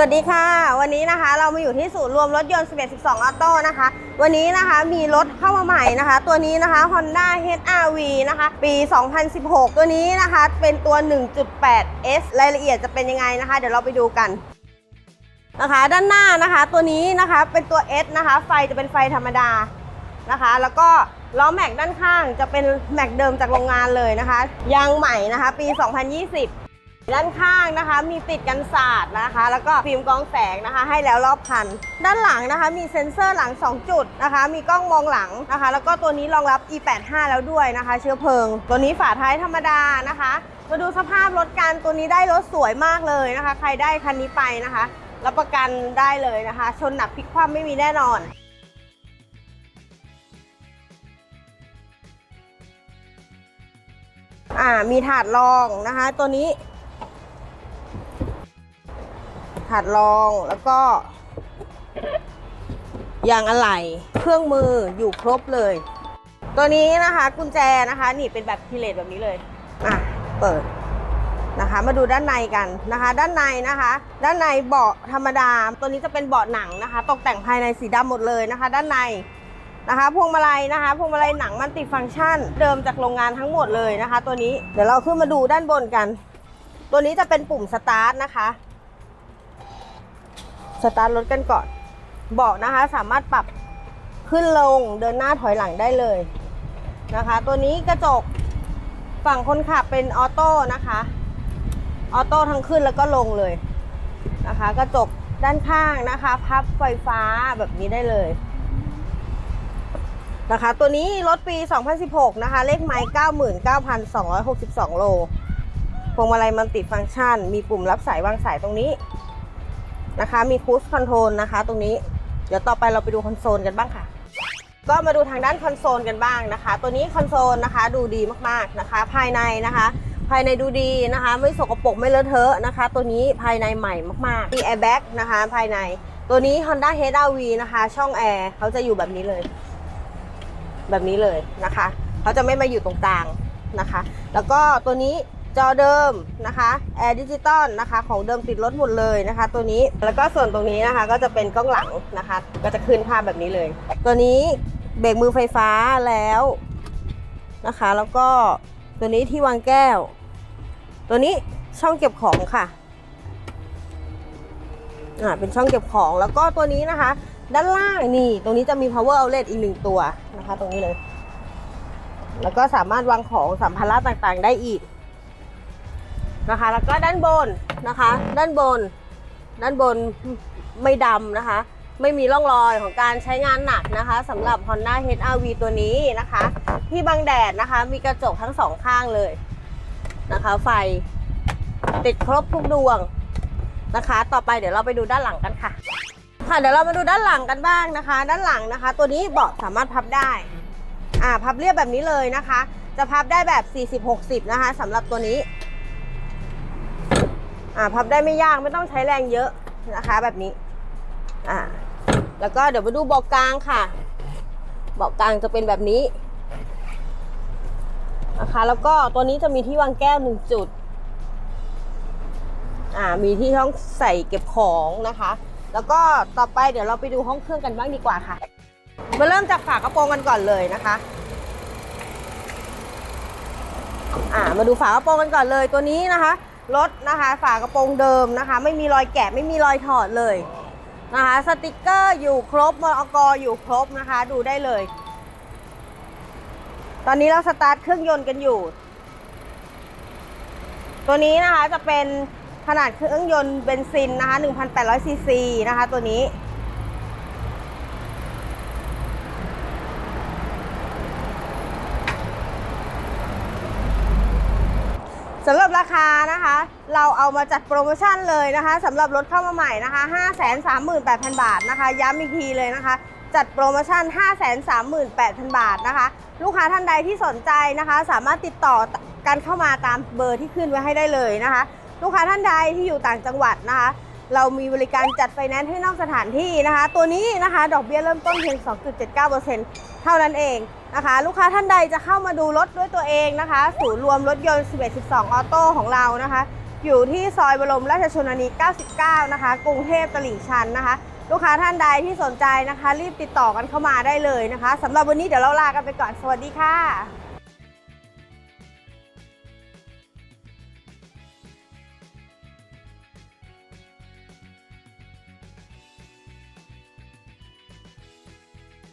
สวัสดีค่ะ วันนี้นะคะเรามาอยู่ที่ศูนย์รวมรถยนต์ 11 12ออโต้นะคะ วันนี้นะคะมีรถเข้ามาใหม่นะคะ ตัวนี้นะคะ Honda HR-V นะคะ ปี 2016 ตัวนี้นะคะเป็นตัว 1.8S รายละเอียดจะเป็นยังไงนะคะ เดี๋ยวเราไปดูกันนะคะด้านหน้านะคะตัวนี้นะคะเป็นตัว S นะคะ ไฟจะเป็นไฟธรรมดานะคะ แล้วก็ล้อแม็กด้านข้างจะเป็นแม็กเดิมจากโรงงานเลยนะคะยางใหม่นะคะ ปี 2020 ด้านข้างนะคะ มีติดกันศาสตร์นะคะ แล้วก็ฟิล์มกรองแสงนะคะ ให้แล้วรอบคัน ด้านหลังนะคะ มีเซ็นเซอร์หลัง 2 จุดนะคะ มีกล้องมองหลังนะคะ แล้วก็ตัวนี้รองรับ e85 แล้วด้วยนะคะ เชื้อเพลิง ตัวนี้ฝาท้ายธรรมดานะคะ มาดูสภาพรถกันตัวนี้ได้รถสวยมากเลยนะคะ ใครได้คันนี้ไปนะคะรับประกันได้เลยนะคะ ชนหนักพลิกคว่ำไม่มีแน่นอนอ่ามีถาดรองนะคะ ตัวนี้ ถาดรองแล้วก็ยางอะไหล่เครื่องมืออยู่ครบเลย ตัวนี้นะคะกุญแจนะคะ นี่เป็นแบบพิเลตแบบนี้เลยอะเปิดนะคะ มาดูด้านในกันนะคะ ด้านในนะคะ ด้านในเบาะธรรมดา ตัวนี้จะเป็นเบาะหนังนะคะ ตกแต่งภายในสีดำหมดเลยนะคะ ด้านในนะคะพวงมาลัยนะคะพวงมาลัยหนังมันติฟังก์ชัน เดิมจากโรงงานทั้งหมดเลยนะคะ ตัวนี้เดี๋ยวเราขึ้นมาดูด้านบนกัน ตัวนี้จะเป็นปุ่มสตาร์ทนะคะ สตาร์ทรถกันก่อน เบาะนะคะสามารถปรับขึ้นลงเดินหน้าถอยหลังได้เลยนะคะ ตัวนี้กระจกฝั่งคนขับเป็นออโต้นะคะ ออโต้ทั้งขึ้นแล้วก็ลงเลยนะคะ กระจกด้านข้างนะคะ พับไฟฟ้าแบบนี้ได้เลยนะคะ ตัวนี้รถปี 2016 นะคะ เลขไมล์99,262 โลพวงมาลัยมันติดฟังก์ชัน มีปุ่มรับสายวางสายตรงนี้ นะคะ มีคูสคอนโทรลนะคะ ตรงนี้เดี๋ยวต่อไปเราไปดูคอนโซลกันบ้างค่ะ ก็มาดูทางด้านคอนโซลกันบ้างนะคะ ตัวนี้คอนโซลนะคะดูดีมากๆนะคะ ภายในนะคะ ภายในดูดีนะคะ ไม่สกปรกไม่เลอะเทอะนะคะ ตัวนี้ภายในใหม่มากๆมีแอร์แบ็กนะคะภายในตัวนี้ Honda HR-V นะคะ ช่องแอร์เขาจะอยู่แบบนี้เลย แบบนี้เลยนะคะเขาจะไม่มาอยู่ตรงกลางนะคะ แล้วก็ตัวนี้ จอเดิมนะคะแอร์ดิจิตอลนะคะของเดิมติดรถหมดเลยนะคะ ตัวนี้แล้วก็ส่วนตรงนี้นะคะก็จะเป็นกล้องหลังนะคะ ก็จะขึ้นภาพแบบนี้เลย ตัวนี้เบรกมือไฟฟ้าแล้วนะคะ แล้วก็ตัวนี้ที่วางแก้ว ตัวนี้ช่องเก็บของค่ะอ่าเป็นช่องเก็บของแล้วก็ตัวนี้นะคะ ด้านล่างนี่ตรงนี้จะมี power outlet อีกหนึ่งตัวนะคะ ตรงนี้เลย แล้วก็สามารถวางของสัมภาระต่างๆ ได้อีก นะคะ แล้วก็ด้านบนนะคะ ด้านบน ด้านบนไม่ดำนะคะ ไม่มีร่องรอยของการใช้งานหนักนะคะสำหรับ Honda HR-V ตัวนี้นะคะ ที่บังแดดนะคะ มีกระจกทั้งสองข้างเลยนะคะ ไฟติดครบทุกดวงนะคะ ต่อไปเดี๋ยวเราไปดูด้านหลังกันค่ะ ค่ะเดี๋ยวเรามาดูด้านหลังกันบ้างนะคะ ด้านหลังนะคะ ตัวนี้เบาะสามารถพับได้อ่าพับเรียบแบบนี้เลยนะคะ จะพับได้แบบ 40-60 นะคะสำหรับตัวนี้ อ่าพับได้ไม่ยากไม่ต้องใช้แรงเยอะนะคะ แบบนี้อ่าแล้วก็เดี๋ยวมาดูเบาะกลางค่ะเบาะกลางจะเป็นแบบนี้นะคะแล้วก็ตัวนี้จะมีที่วางแก้วหนึ่งจุดอ่ามีที่ห้องใส่เก็บของนะคะ แล้วก็ต่อไปเดี๋ยวเราไปดูห้องเครื่องกันบ้างดีกว่าค่ะ มาเริ่มจากฝากระโปรงกันก่อนเลยนะคะอ่ามาดูฝากระโปรงกันก่อนเลยตัวนี้นะคะ รถนะคะ ฝากระโปรงเดิมนะคะ ไม่มีรอยแกะไม่มีรอยถอดเลยนะคะ สติกเกอร์อยู่ครบมอกอยู่ครบนะคะ ดูได้เลย ตอนนี้เราสตาร์ทเครื่องยนต์กันอยู่ ตัวนี้นะคะจะเป็นขนาดเครื่องยนต์เบนซินนะคะ1,800ซีซีนะคะ ตัวนี้ สำหรับราคานะคะ เราเอามาจัดโปรโมชั่นเลยนะคะสำหรับรถเข้ามาใหม่นะคะ 538,000 บาทนะคะ ย้ำอีกทีเลยนะคะ จัดโปรโมชั่น 538,000 บาทนะคะ ลูกค้าท่านใดที่สนใจนะคะ สามารถติดต่อกันเข้ามาตามเบอร์ที่ขึ้นไว้ให้ได้เลยนะคะ ลูกค้าท่านใดที่อยู่ต่างจังหวัดนะคะ เรามีบริการจัดไฟแนนซ์ให้นอกสถานที่นะคะ ตัวนี้นะคะดอกเบี้ยเริ่มต้นเพียง 2.79%เท่านั้นเองนะคะ ลูกค้าท่านใดจะเข้ามาดูรถด้วยตัวเองนะคะ ศูนย์รวมรถยนต์ 11 12 ออโต้ของเรานะคะ อยู่ที่ซอยบรมราชชนนี 99 นะคะ กรุงเทพตลิ่งชันนะคะ ลูกค้าท่านใดที่สนใจนะคะ รีบติดต่อกันเข้ามาได้เลยนะคะสำหรับวันนี้เดี๋ยวเราลากันไปก่อน สวัสดีค่ะ